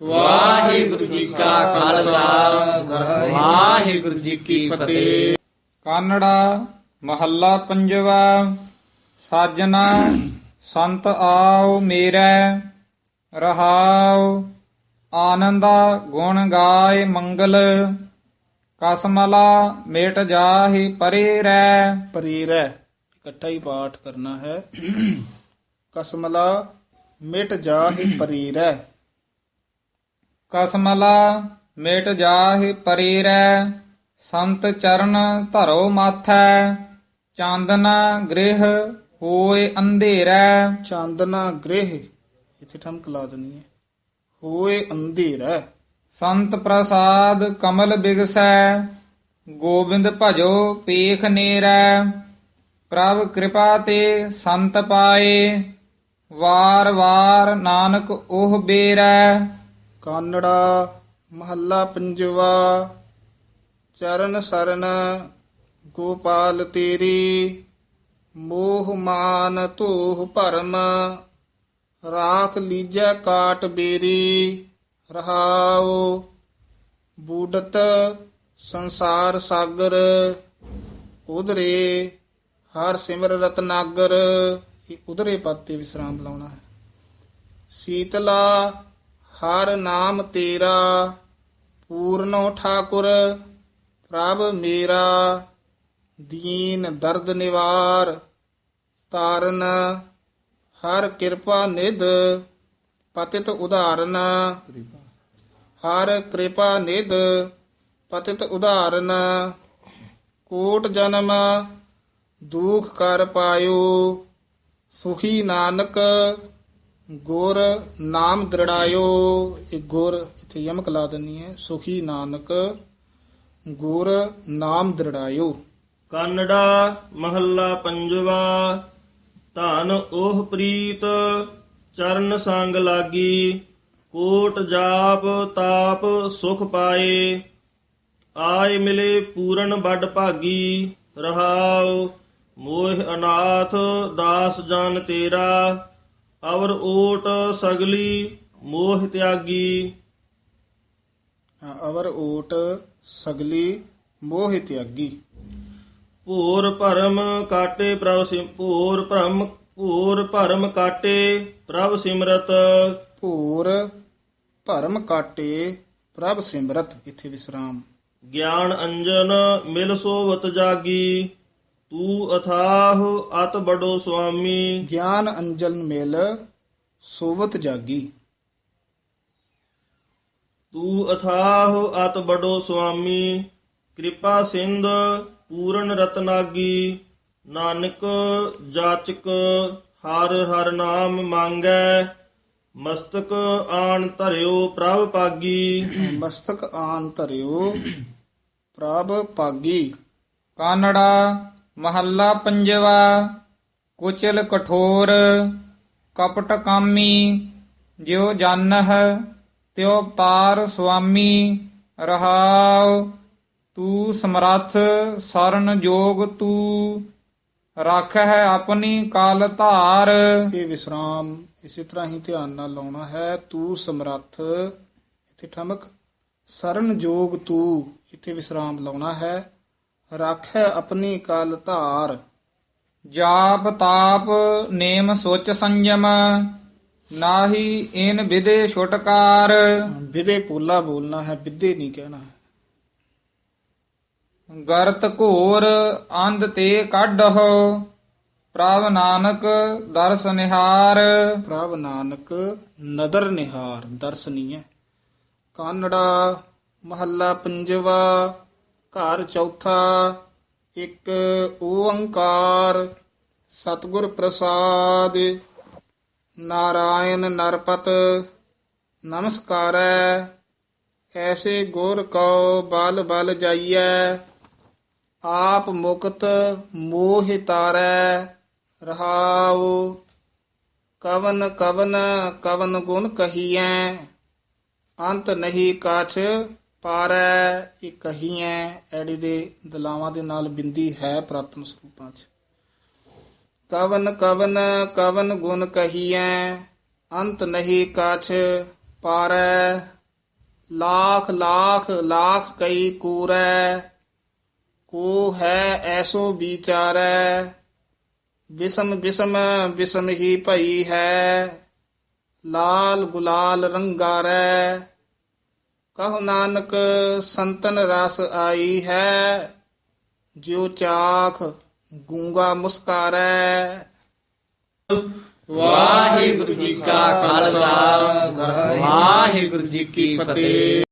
ਵਾਹਿਗੁਰੂ ਜੀ ਕਾ ਖਾਲਸਾ। ਵਾਹਿਗੁਰੂ ਜੀ ਕੀ ਫਤਿਹ। ਕਾਨੜਾ ਮਹੱਲਾ ਪੰਜਵਾ ਸਾਜਨਾ ਸੰਤ ਆਓ ਮੇਰੇ ਰਹਾਉ ਆਨੰਦਾ ਗੁਣ ਗਾਏ ਮੰਗਲ ਕਸਮਲਾ ਮੇਟ ਜਾਹੀ ਪਰੇ ਰੈ ਪਰੀਰੈ ਇਕੱਠਾ ਹੀ ਪਾਠ ਕਰਨਾ ਹੈ। ਕਸਮਲਾ ਮਿਟ ਜਾਹਿ ਪਰੀਰੈ ਕਸਮਲਾ ਮੇਟ ਜਾਹੀ ਪਰੇ ਰੈ ਸੰਤ ਚਰਨ ਧਰੋ ਮਾਥੈ ਚਾਂਦਨਾ ਗ੍ਰਹਿ ਹੋਏ ਅੰਧੇਰੈ। ਚਾਂਦਨਾ ਗ੍ਰਹਿ ਇੱਥੇ ਠਮਕ ਲਾ ਦੇਣੀ ਹੈ। ਹੋਏ ਅੰਧੇਰਾ। ਸੰਤ ਪ੍ਰਸਾਦ ਕਮਲ ਬਿਗਸੈ ਗੋਬਿੰਦ ਭਜੋ ਪੇਖ ਨੇਰੈ। ਪ੍ਰਭ ਕਿਰਪਾ ਤੇ ਸੰਤ ਪਾਏ ਵਾਰ ਵਾਰ ਨਾਨਕ ਉਹ ਬੇਰੈ। ਕਾਨੜਾ ਮਹੱਲਾ ਪੰਜਵਾ, ਚਰਨ ਸਰਨ ਗੋਪਾਲ ਤੇਰੀ, ਮੋਹ ਮਾਨ ਧੋਹ ਭਰਮ, ਰਾਖ ਲੀਜੈ ਕਾਟ ਬੇਰੀ, ਰਹਾਉ ਬੂਡਤ ਸੰਸਾਰ ਸਾਗਰ, ਉਧਰੇ ਹਰ ਸਿਮਰ ਰਤਨਾਗਰ, ਇਹ ਉਧਰੇ ਪਦ ਤੇ ਵਿਸਰਾਮ ਲਾਉਣਾ ਹੈ। ਸੀਤਲਾ ਹਰ ਨਾਮ ਤੇਰਾ, ਪੂਰਨੋ ਠਾਕੁਰ, ਪ੍ਰਭ ਮੇਰਾ। ਦੀਨ ਦਰਦ ਨਿਵਾਰ, ਤਾਰਨ, ਹਰ ਕਿਰਪਾ ਨਿਧ, ਪਤਿਤ ਉਦਾਹਰਨ ਹਰ ਕਿਰਪਾ ਨਿਧ, ਪਤਿਤ ਉਦਾਹਰਨ ਕੋਟ ਜਨਮ, ਦੁਖ ਕਰ ਪਾਇਓ, ਸੁਖੀ ਨਾਨਕ ਗੁਰ ਨਾਮ ਦ੍ਰਿੜਾਇਓ, ਇਹ ਗੁਰ ਇੱਥੇ ਯਮਕ ਲਾ ਦੇਣੀ ਹੈ, ਸੁਖੀ ਨਾਨਕ, ਗੁਰ ਨਾਮ ਦ੍ਰਿੜਾਇਓ। ਕਾਨੜਾ ਮਹੱਲਾ ਪੰਜਵਾ, ਧਨ ਉਹ ਪ੍ਰੀਤ, ਚਰਨ ਸੰਗ ਲਾਗੀ, ਕੋਟ ਜਾਪ ਤਾਪ ਸੁਖ ਪਾਏ, ਆਏ ਮਿਲੇ ਪੂਰਨ ਵੱਡ ਭਾਗੀ, ਰਹਾਉ, ਮੋਹ ਅਨਾਥ, ਦਾਸ ਜਨ ਤੇਰਾ ਅਵਰ ਓਟ ਸਗਲੀ ਮੋਹ ਤਿਆਗੀ। ਅਵਰ ਓਟ ਸਗਲੀ ਮੋਹ ਤਿਆਗੀ। ਭੂਰ ਭਰਮ ਕਾਟੇ ਪ੍ਰਭ ਸਿਮ ਭੂਰ ਭਰਮ ਭੂਰ ਭਰਮ ਕਾਟੇ ਪ੍ਰਭ ਸਿਮਰਤ। ਭੂਰ ਭਰਮ ਕਾਟੇ ਪ੍ਰਭ ਸਿਮਰਤ ਇੱਥੇ ਵਿਸਰਾਮ। ਗਿਆਨ ਅੰਜਨ ਮਿਲ ਸੋਵਤ ਜਾਗੀ। ਤੂੰ ਅਥਾਹ ਅਤ ਬੜੋ ਸੁਆਮੀ। ਗਿਆਨ ਅੰਜਨ ਮਿਲ ਸੋਵਤ ਜਾਗੀ। ਤੂੰ ਅਥਾਹ ਅਤ ਬੜੋ ਸੁਆਮੀ ਕਿਰਪਾ ਸਿੰਧ ਪੂਰਨ ਰਤਨਾਗੀ। ਨਾਨਕ ਜਾਚਕ ਹਰ ਹਰ ਨਾਮ ਮੰਗੈ ਮਸਤਕ ਆਣ ਧਰਿਓ ਪ੍ਰਭ ਪਾਗੀ। ਮਸਤਕ ਆਨ ਧਰਿਓ ਪ੍ਰਭ ਪਾਗੀ। ਕਾਨੜਾ ਮਹੱਲਾ ਪੰਜਵਾ, ਕੁਚਲ ਕਠੋਰ, ਕਪਟ ਕਾਮੀ, ਜਿਉ ਜਾਣਹ ਤਿਉ ਅਵਤਾਰ ਸੁਆਮੀ, ਰਹਾਉ, ਤੂੰ ਸਮਰੱਥ, ਸਰਨ ਜੋਗ ਤੂੰ ਰੱਖ ਹੈ ਆਪਣੀ ਕਾਲ ਧਾਰ। ਇਹ ਵਿਸਰਾਮ, ਇਸੇ ਤਰ੍ਹਾਂ ਹੀ ਧਿਆਨ ਨਾਲ ਲਾਉਣਾ ਹੈ, ਤੂੰ ਸਮਰੱਥ, ਇੱਥੇ ਠਮਕ, ਸਰਨ ਜੋਗ ਤੂੰ, ਇੱਥੇ ਵਿਸਰਾਮ ਲਾਉਣਾ ਹੈ। ਰੱਖੈ ਆਪਣੀ ਕਾਲ ਧਾਰ। ਜਾਪ ਤਾਪ ਨੇਮ ਸੋਚ ਸੰਜਮ ਨਾਹੀ ਇਨ ਵਿਦੇ ਛੁਟਕਾਰ। ਵਿਦੇ ਪੋਲਾ ਬੋਲਣਾ ਹੈ ਵਿਦੇ ਨਹੀਂ ਕਹਿਣਾ ਗਰਤ ਘੋਰ ਅੰਧ ਤੇ ਕੱਢੋ ਪ੍ਰਭ ਨਾਨਕ ਦਰਸ ਨਿਹਾਰ। ਪ੍ਰਭ ਨਾਨਕ ਨਦਰ ਨਿਹਾਰ ਦਰਸ਼ਨੀਏ ਕਾਨੜਾ ਮਹੱਲਾ ਪੰਜਵਾ ਘਰ ਚੌਥਾ, ਇੱਕ ਓੰਕਾਰ, ਸਤਿਗੁਰ ਪ੍ਰਸਾਦ। ਨਾਰਾਇਣ ਨਰਪਤ, ਨਮਸਕਾਰੈ। ਐਸੇ ਗੁਰ ਕਉ ਬਲ ਬਲ ਜਾਈਐ, ਆਪ ਮੁਕਤ ਮੋਹਿ ਤਾਰੈ, ਰਹਾਉ। ਕਵਨ ਕਵਨ ਕਵਨ ਗੁਣ ਕਹੀਐ, ਅੰਤ ਨਹੀਂ ਕਾਛ ਪਾਰੈ, ਇਹ ਕਹੀਐ, ਐੜੀ ਦੇ ਦਲਾਵਾਂ ਦੇ ਨਾਲ ਬਿੰਦੀ ਹੈ ਪ੍ਰਾਤਮ ਸਰੂਪਾਂ ਚ। ਕਵਨ ਕਵਨ ਕਵਨ ਗੁਣ ਕਹੀਐ, ਅੰਤ ਨਹੀਂ ਕਾਛ ਪਾਰੈ। ਲਾਖ ਲਾਖ ਲਾਖ ਕਈ ਕੂਰੈ, ਕੋ ਹੈ ਐਸੋ ਵਿਚਾਰੈ। ਬਿਸਮ ਬਿਸਮ ਬਿਸਮ ਹੀ ਭਈ ਹੈ, ਲਾਲ ਗੁਲਾਲ ਰੰਗਾਰੈ। ਕਹੋ ਨਾਨਕ ਸੰਤਨ ਰਸ ਆਈ ਹੈ, ਜਿਉ ਚਾਖ ਗੂੰਗਾ ਮੁਸਕਾਰੈ। ਵਾਹਿਗੁਰੂ ਜੀ ਕਾ ਖਾਲਸਾ, ਵਾਹਿਗੁਰੂ ਜੀ ਕੀ ਫਤਿਹ।